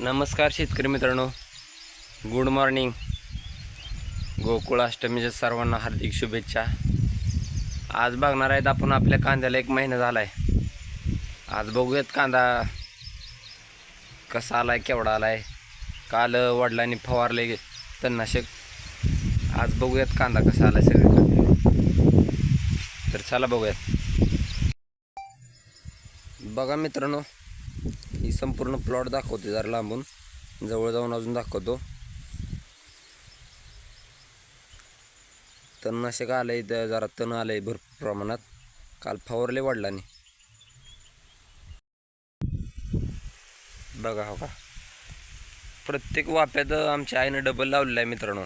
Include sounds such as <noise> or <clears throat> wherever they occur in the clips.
नमस्कार शेतकरी मित्रांनो. गुड मॉर्निंग गोकुळाष्टमीच्या सर्वांना हार्दिक शुभेच्छा. आज बघणार आहेत आपण आपल्या कांद्याला एक महिना झाला आहे आज बघूयात कांदा कसा आला आहे केवढा आला आहे काल वडिलांनी फवारले तणनाशक. आज बघूयात कांदा कसा आला आहे सगळे तर चला बघूयात. बघा मित्रांनो संपूर्ण प्लॉट दाखवते जरा लांबून. जवळ जाऊन अजून दाखवतो. तणनाशक आलंय तर जरा तण आलंय भरपूर प्रमाणात. काल फवारले नाही बघा हो का. प्रत्येक वाफ्यात आमच्या आईनं डबल लावलेला आहे मित्रांनो.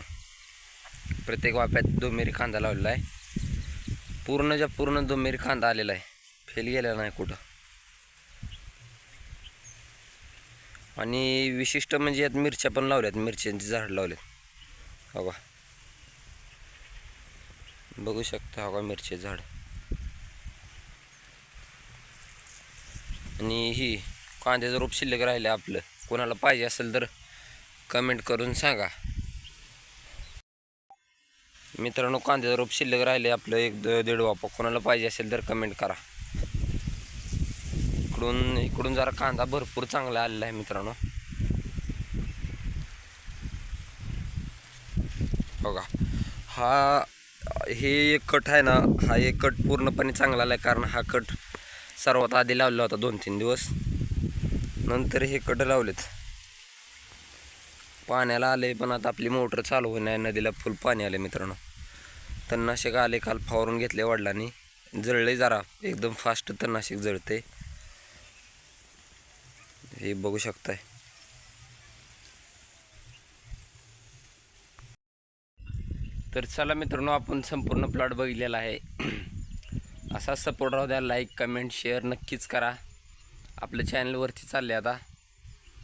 प्रत्येक वाफ्यात दोमेरी कांदा लावलेला आहे. पूर्णच्या पूर्ण दोमेरी कांदा आलेला आहे. फेल गेलेला नाही कुठं. आणि विशिष्ट म्हणजे यात मिरच्या पण लावल्यात मिरच्यांची झाड लावलेत हवा हो बघू शकता हो का मिरचे झाड. आणि ही कांद्याचं रोप शिल्लक राहिलं आपलं. कोणाला पाहिजे असेल तर कमेंट करून सांगा. मित्रांनो कांद्याचं रोप शिल्लक राहिले आपलं एक द- दीड वापा. कोणाला पाहिजे असेल तर कमेंट करा. इकडून इकडून जरा कांदा भरपूर चांगला आलेला आहे मित्रांनो. बघा हा हे एक कट आहे ना हा एक कट पूर्णपणे चांगला आला आहे कारण हा कट सर्वात आधी लावला होता दोन तीन दिवस. नंतर हे कट लावलेत. पाण्याला आले पण आता आपली मोटर चालू होणार नदीला फुल पाणी आले मित्रांनो. तणनाशक आले काल फवारून घेतले वडिलांनी. जळले जरा एकदम फास्ट तणनाशक जळते हे बघू शकताय. तर चला मित्रांनो आपण संपूर्ण प्लॉट बघितलेला आहे. <clears throat> असा सपोर्ट राहू द्या लाईक कमेंट शेअर नक्कीच करा. आपल्या चॅनलवरती चालले आता.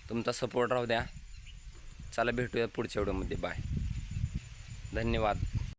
तुमचा सपोर्ट राहू द्या. चला भेटूया पुढच्या व्हिडिओमध्ये बाय धन्यवाद.